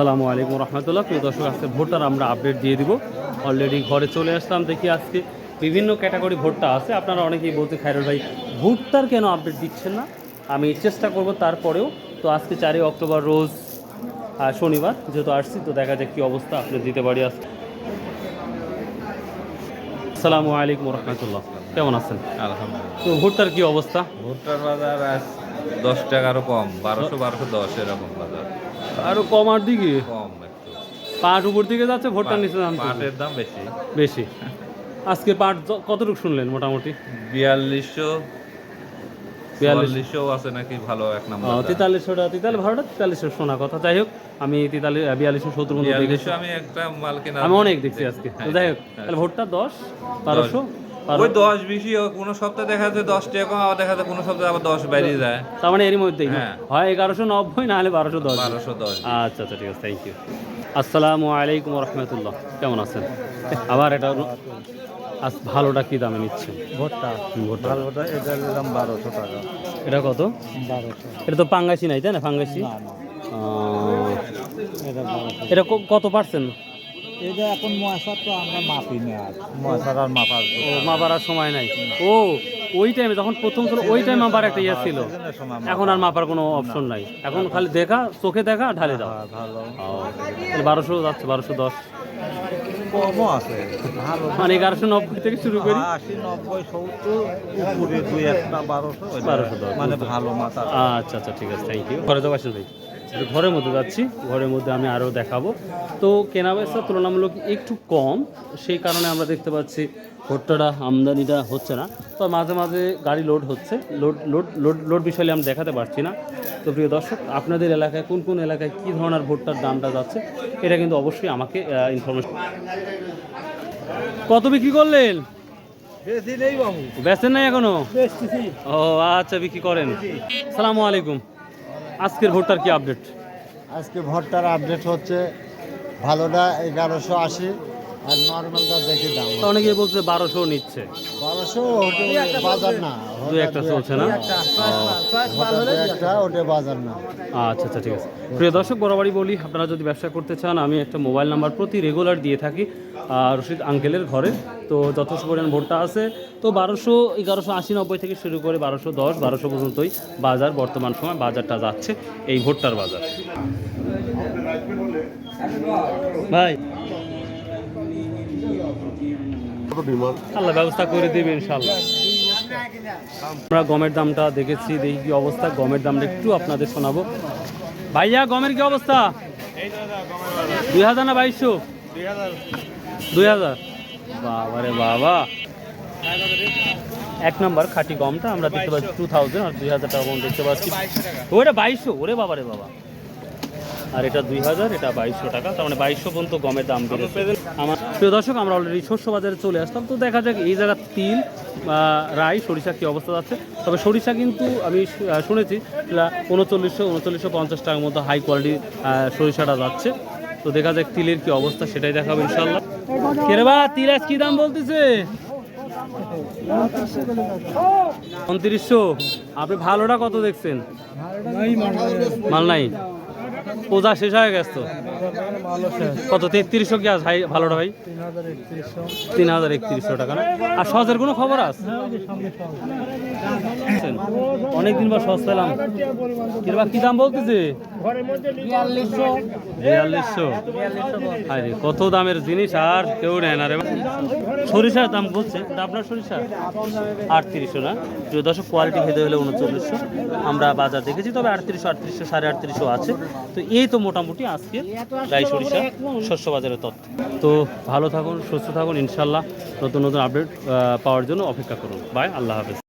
আসসালামু আলাইকুম রহমতুল্লাহ। প্রিয় দর্শক আজকে ভোটার আমরা আপডেট দিয়ে দিব। অলরেডি ঘরে চলে আসলাম দেখি আজকে বিভিন্ন ক্যাটাগরি ভোটটা আছে। আপনারা অনেকেই বলতে খাইরুল ভাই ভোটটার কেন আপডেট দিচ্ছেন না? আমি চেষ্টা করব তারপরেও। তো আজকে চারই অক্টোবর রোজ শনিবার যেহেতু আসছি তো দেখা যাক কী অবস্থা আপনি দিতে পারি আজকে। আসসালামু আলাইকুম রহমতুল্লাহ। কেমন আছেন? আলহামদুলিল্লাহ। তো ভোটটার কী অবস্থা? ভুট্টার বাজার আজ দশ টাকারও কম বারোশো বারোশো দশ এরকম বাজার। আরও কমার দিকে? কম একটু। পাট উপর দিকে যাচ্ছে ভোটটার নিচে দাম পাটের দাম বেশি। বেশি। আজকে পাট কতটুকু শুনলেন মোটামুটি? বিয়াল্লিশশো বিয়াল্লিশশো আছে নাকি ভালো এক নম্বর দাম। তেতাল্লিশশোটা তেতাল্লিশ ভালোটা তেতাল্লিশশো শোনা কথা। যাই হোক আমি তেতাল্লিশ বিয়াল্লিশশো সত্তর আমি একটা মাল কিনা আমি অনেক দেখছি আজকে। যাই হোক তাহলে ভোটটা দশ বারোশো। বারো ওই দশ বেশি কোনো সপ্তাহে দেখা যাচ্ছে দশ টাকা কম আবার দেখা যাচ্ছে কোনো সপ্তাহে আবার দশ বেরিয়ে যায়। তার মানে এরই মধ্যেই হ্যাঁ। হয়। এগারোশো নব্বই না হলে বারোশো দশ। বারোশো দশ। আচ্ছা আচ্ছা ঠিক আছে থ্যাংক ইউ আসসালামু আলাইকুম রহমতুল্লাহ কেমন আছেন? আবার এটা আজ ভালোটা কি দামে নিচ্ছে ভোটটা। ভোটটা। ভালোটা এটার দাম বারোশো টাকা। এটা কত? বারোশো। এটা তো পাঙ্গাসি নাই তাই না? পাঙ্গাসি এটা কত পার্সেন্ট? এটা এখন মশার তো আমরা মাপি না আর। মশার আর মাপার ও মাপার আর সময় নাই। ও ওই টাইমে যখন প্রথম ছিল ওই টাইম মাপার একটা ইয়ে ছিল। এখন আর মাপার কোনো অপশন নাই। এখন খালি দেখা চোখে দেখা ঢালে দাও। ভালো। বারোশো যাচ্ছে বারোশো দশ। কমও আছে। মানে এগারোশো নব্বই থেকে শুরু করি। আশি নব্বই সত্তর উপরে দুই একটা বারোশো বারোশো দশ, মানে ভালো মাথা। আচ্ছা আচ্ছা ঠিক আছে থ্যাংক ইউ ঘরে যাব আসেন ভাই ঘরের মধ্যে যাচ্ছি ঘরের মধ্যে আমি আরও দেখাবো। তো কেনা বেচা তুলনামূলক একটু কম সেই কারণে আমরা দেখতে পাচ্ছি ভুট্টাটা আমদানিটা হচ্ছে না। তো মাঝে মাঝে গাড়ি লোড হচ্ছে লোড লোড লোড লোড বিষয়ে আমি দেখাতে পারছি না। তো প্রিয় দর্শক আপনাদের এলাকায় কোন কোন এলাকায় কী ধরনের ভুট্টার দামটা যাচ্ছে এটা কিন্তু অবশ্যই আমাকে ইনফরমেশন কত বিক্রি করলেন? বেশি নেই বাবু। বেচেন নাই এখনও? ও আচ্ছা বিক্রি করেন। সালামু আলাইকুম। আজকের ভোটটার কি আপডেট আজকে ভোটটার আপডেট হচ্ছে ভালোটা এগারোশো আশি। আর নর্মালটা দেখে দাম তো অনেকে বলছে বারোশো নিচ্ছে। বারোশো ওটা বাজার না দু একটা চলছে না? দু একটা। ওটা বাজার না। আচ্ছা আচ্ছা ঠিক আছে। প্রিয় দর্শক বরাবরই বলি আপনারা যদি ব্যবসা করতে চান আমি একটা মোবাইল নাম্বার প্রতি রেগুলার দিয়ে থাকি রশিদ আঙ্কেলের ঘরে। তো যথেষ্ট পরিমাণ ভোটটা আছে। তো বারোশো এগারোশো আশি নব্বই থেকে শুরু করে বারোশো দশ বারোশো পর্যন্তই বাজার বর্তমান সময় বাজারটা যাচ্ছে এই ভোটটার বাজার। ভাই। আল্লাহ, ব্যবস্থা করে দেবে ইনশাল্লাহ আমরা গমের দামটা দেখেছি, দেখি কি অবস্থা। গমের দামটা একটু আপনাদের শোনাবো। ভাইয়া, গমের কি অবস্থা? দুই হাজার না বাইশশো? দুই হাজার। বাবা রে বাবা। এক নম্বর খাঁটি গমটা আমরা দেখতে পাচ্ছি টু থাউজেন্ড আর দুই হাজার টাকা গম দেখতে পাচ্ছি। ওটা বাইশশো, ওরে বাবা রে বাবা। আর এটা দুই হাজার এটা বাইশশো টাকা। তার মানে বাইশশো পর্যন্ত গমের দাম বেড়েছে। আমার প্রিয় দর্শক আমরা অলরেডি শস্য বাজারে চলে আসলাম। তো দেখা যাক এই জায়গার তিল বা রাই সরিষা কী অবস্থা যাচ্ছে তবে সরিষা কিন্তু আমি শুনেছি উনচল্লিশশো উনচল্লিশশো পঞ্চাশ টাকার মতো হাই কোয়ালিটি সরিষাটা যাচ্ছে। তো দেখা যাক তিলের কি অবস্থা সেটাই দেখাবো ইনশাল্লাহ কেরে বা তিল আজ কি দাম বলতেছে? উনত্রিশশো। আপনি ভালোটা কত দেখছেন? মাল নাই। পূজা শেষ হয়ে গেছে তো? কত, তেত্রিশশো কি আছে? ভালোটা ভাই? তিন হাজার একত্রিশশো টাকা না? আর সজের কোনো খবর আছে? অনেকদিন পর সস্তা পেলাম। কি দাম বলতেছে? বিয়াল্লিশশো। আরে কত দামের জিনিস আর কেউ নেয় না রে সরিষার দাম বলছে আপনার সরিষা? আটত্রিশশো না? প্রিয় দর্শক কোয়ালিটি ভেদে হলে উনচল্লিশশো। আমরা বাজার দেখেছি তবে আটত্রিশশো আটত্রিশশো সাড়ে আটত্রিশশো আছে। তো এই তো মোটামুটি আজকে রাই সরিষা শস্য বাজারের তথ্য। তো ভালো থাকুন সুস্থ থাকুন ইনশাল্লাহ নতুন নতুন আপডেট পাওয়ার জন্য অপেক্ষা করুন। বাই আল্লাহ হাফেজ।